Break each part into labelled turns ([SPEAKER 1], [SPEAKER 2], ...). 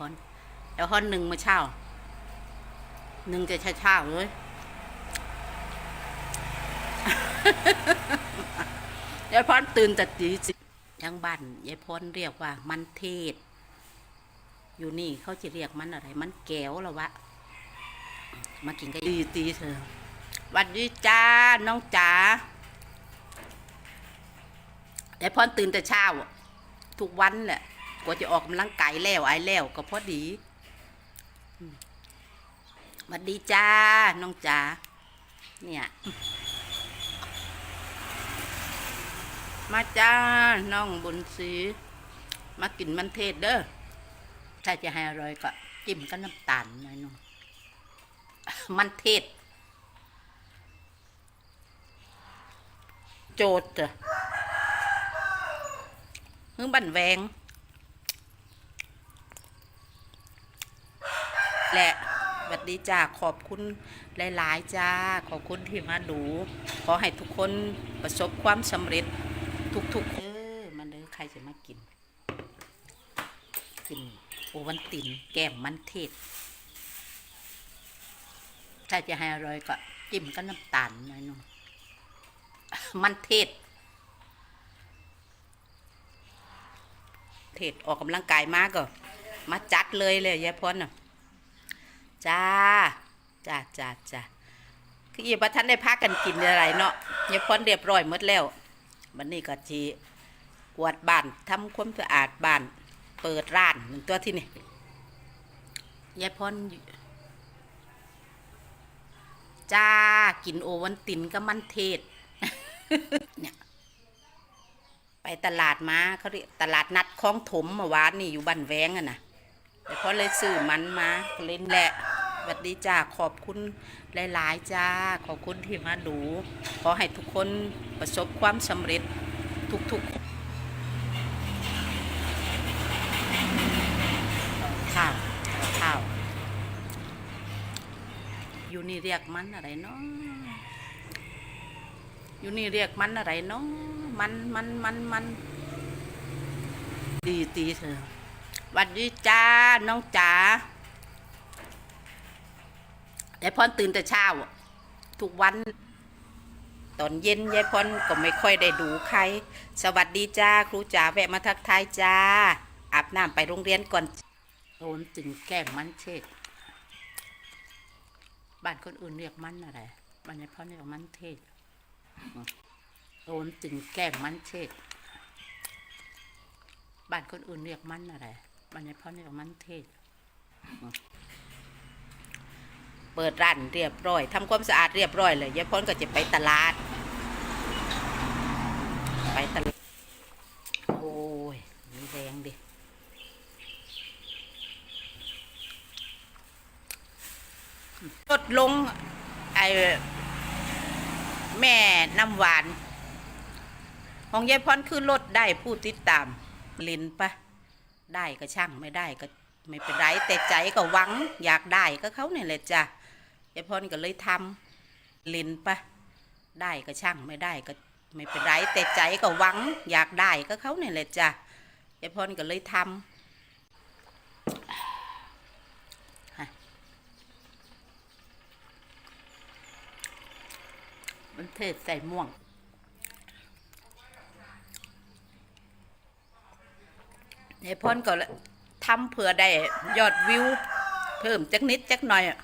[SPEAKER 1] พรเดี๋ยวพรหนึ่งมาเช้าหนึ่งจะเช้าเช้าๆเลยยายพรตื่นแต่ตีสิยังบ้านยายพรเรียกว่ามันเทศ อยู่นี่เขาจะเรียกมันอะไร มันแก้วหรอวะ มากินกันดีตีเธอหวัดดีจ้าน้องจ๋ายายพรตื่นแต่เช้า ทุกวันแหละ กว่าจะออกกำลังกายแล้วไอแล้วก็พอดีอืมหวัดดีจ้า น้องจ๋าเนี่ยมาจ้า น้องบุญศรีมากินมันเทศเด้อถ้าจะให้อร่อยก็จิ้มกับน้ำตาลหน่อยนึงมันเทศ โจดจ้ะฮึ่งบันแวง และสวัสดีจ้าขอบคุณหลาย ๆ จ้า ขอบคุณที่มาดู ขอให้ทุกคนประสบความสำเร็จทุกๆเออมันเลยใครจะมากิน กินโอวันตินแก้มมันเทศ ถ้าจะให้อร่อยก็จิ้มกับน้ำตาลหน่อยนึงมันเทศ เทศออกกำลังกายมากก็มาจัดเลยเลยยายพรน่ะ จ้าจ้าจ้าจ้าคืออีบัท่านได้พักกันกินอะไรเนาะยายพรเรียบร้อยหมดแล้ววันนี้ก็จีกวาดบ้านทำความสะอาดบ้านเปิดร้านหนึ่งตัวที่นี่ยายพรอยู่จ้ากินโอวันตินกับมันเทศเนี่ยไปตลาดมาเขาเรียกตลาดนัดคลองถมเมื่อวานนี่อยู่บ้านแวงอะนะแต่พอเลยซื้อมันมาเล่นแหละ วัสดีจ้าขอบคุณหลาย ๆ จ้า ขอบคุณที่มาดู ขอให้ทุกคนประสบความสำเร็จทุก ๆ ข้าว ข้าว อยู่นี่เรียกมันอะไรเนาะอยู่นี่เรียกมันอะไรเนาะมันมันมันมันดีตีเธอหวัดดีจ้า น้องจ๋า ยายพรตื่นแต่เช้า ทุกวัน ตอนเย็นยายพรก็ไม่ค่อยได้ดูใคร สวัสดีจ้าครูจ๋าแวะมาทักทายจ้า อาบน้ำไปโรงเรียนก่อนโดนจึงแก้มมันเชกบ้านคนอื่นเรียกมันอะไรบ้านยายพรเรียกมันเทศโดนจึงแก้มมันเชกบ้านคนอื่นเรียกมันอะไรบ้านยายพรเรียกมันเทศ เปิดร้านเรียบร้อยทำความสะอาดเรียบร้อยเลยยายพรก็จะไปตลาด ไปตลาด โอ้ย มีแรงดิลดลงไอ้แม่น้ำหวาน ของยายพรคือลดได้ผู้ติดตามลินปะได้ก็ช่างไม่ได้ก็ไม่เป็นไรแต่ใจก็หวังอยากได้ก็เขาเนี่ยแหละจ้ะ ยายพรก็เลยทำลินปะได้ก็ช่างไม่ได้ก็ไม่เป็นไรแต่ใจก็หวัง อยากได้ก็เขาเนี่ยแหละจ้ะยายพรก็เลยทำมันเทศใส่ม่วงในพ่นก็ทำเผื่อได้ยอดวิว เพิ่มจักนิดจักหน่อยอะ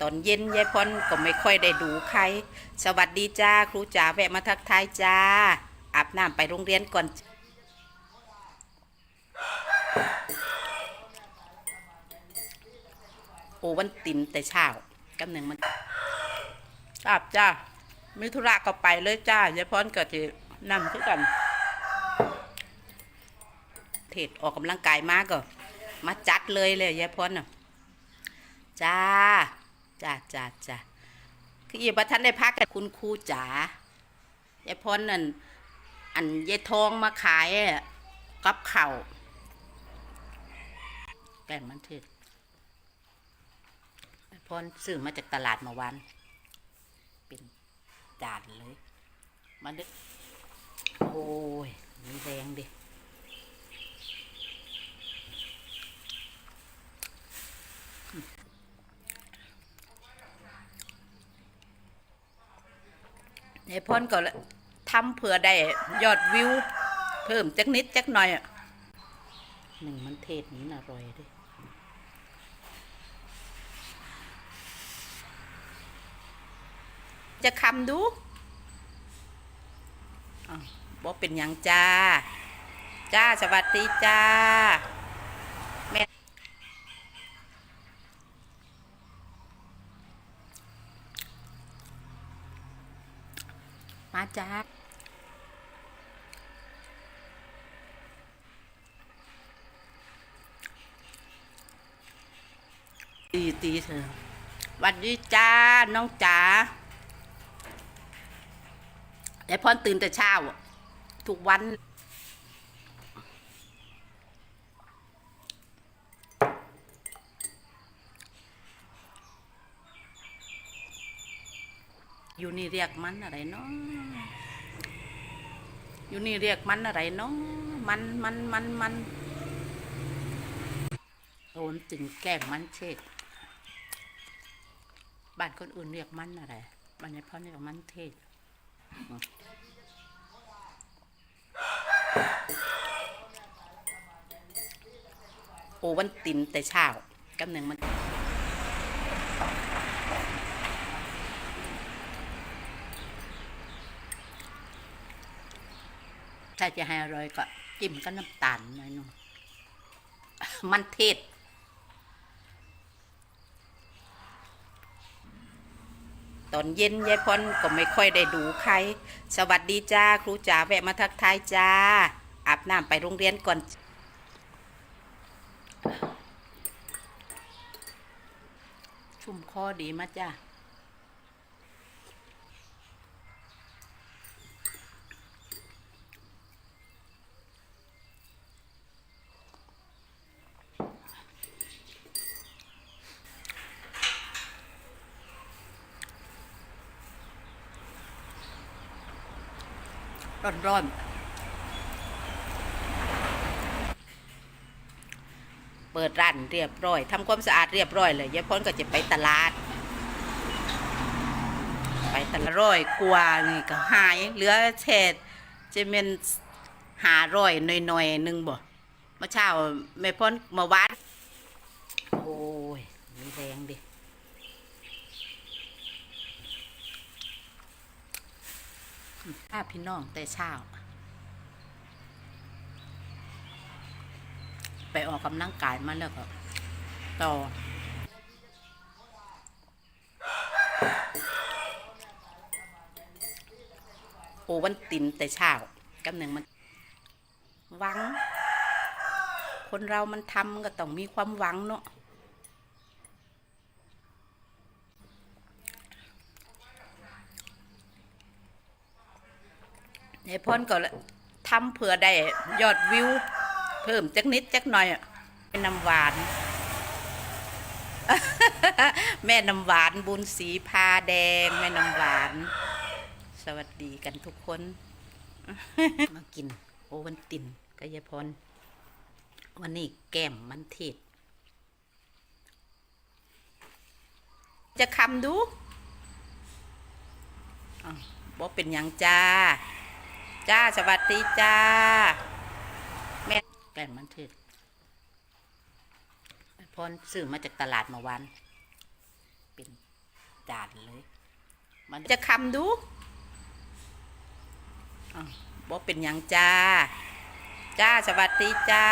[SPEAKER 1] ตอนเย็นยายพรก็ไม่ค่อยได้ดูใคร สวัสดีจ้าครูจ๋าแวะมาทักทายจ้า อาบน้ำไปโรงเรียนก่อน โอวันตินแต่เช้ากำหนึ่งมันทราบจ้ามิธุระก็ไปเลยจ้ายายพรก็จะนำขึ้นกันเทศออกกำลังกายมากก็มาจัดเลยเลยยายพรน่ะจ้า จ้าจ้าจ้าคืออีบัท่านได้พักกับคุณครูจ๋ายายพรนั่นอันยายทองมาขายกับเข่าแป้งมันเทศยายพรซื้อมาจากตลาดเมาวัน เป็นจานเลย มันดึกโอ้ยมีแรงดิ ยายพรก็ทำเพื่อได้ยอดวิว เพิ่มจักนิดจักหน่อยอะหนึ่งมันเทศนี้อร่อยเด้วยจะคำดูอ้าวบอกเป็นหยังจ้า จ้าสวัสดีจ้า มาจ้าตีตีเธอวันดีจ้า น้องจ๋าไอ้พรตื่นแต่เช้าอะทุกวัน อยู่นี่เรียกมันอะไรเนาะอยู่นี่เรียกมันอะไรเนาะมันมันมันมันโอนจึงแกล้งมันเช็ดบ้านคนอื่นเรียกมันอะไรบ้านในพ่อเรียกมันเทศโอวันตินแต่เช้ากำหนึ่งมัน ถ้าจะให้อร่อยก็จิ้มกับน้ำตาลหน่อยหนึงมันเทศ ตอนเย็นยายพรก็ไม่ค่อยได้ดูใคร สวัสดีจ้า ครูจ๋าแวะมาทักทายจ้า อาบน้ำไปโรงเรียนก่อนชุ่มคอดีมาจ้า ร้อนๆ เปิดร้านเรียบร้อยทำความสะอาดเรียบร้อยเลยยายพรก็จะไปตลาด ไปตลาดร้อยกว่านี่ก็หาย เหลือเศษจะเป็นหาร้อยหน่อยๆหนึ่งบ่เมื่อเช้าแม่พ้นมาวัด โอ้ยมีแรงดิาพพี่น้องแต่เช้า ไปออกกำลังกายมาแล้วก็ต่อโอวันตินแต่เช้ากำหนึ่งมันหวัง คนเรามันทำก็ต้องมีความหวังเนาะ ยายพรก็ทำเพื่อได้ยอดวิว เพิ่มจักนิดจักหน่อยเป็นน้ำหวาน แม่น้ำหวานบุญสีพาแดง แม่น้ำหวาน สวัสดีกันทุกคน มากิน โอวันตินกยายพร วันนี้แก้มมันเทศจะคำดูบอกเป็นยังจ้า จ้า สวัสดีจ้า แม่แกงมันเถิดพรซื้อมาจากตลาดเมื่อวานเป็นจานเลย มันจะคำดูบอกเป็นยังจ้า จ้า สวัสดีจ้า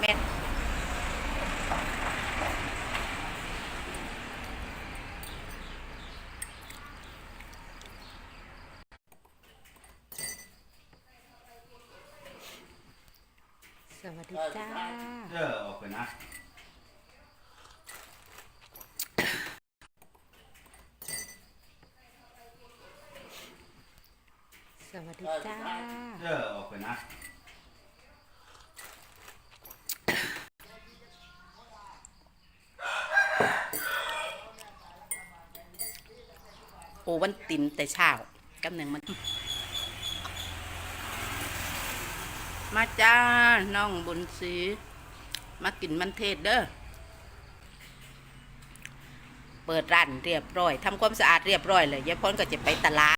[SPEAKER 1] แม่ ดีจ้า
[SPEAKER 2] เออออกไปนะ
[SPEAKER 1] สวัสดีจ้า
[SPEAKER 2] เออออกไปนะ
[SPEAKER 1] โอวันตินแต่เช้ากำหนึ่งมัน มาจ้าน้องบุญศรีมากินมันเทศเด้อ เปิดร้านเรียบร้อยทำความสะอาดเรียบร้อยเลยยายพรก็จะไปตลาด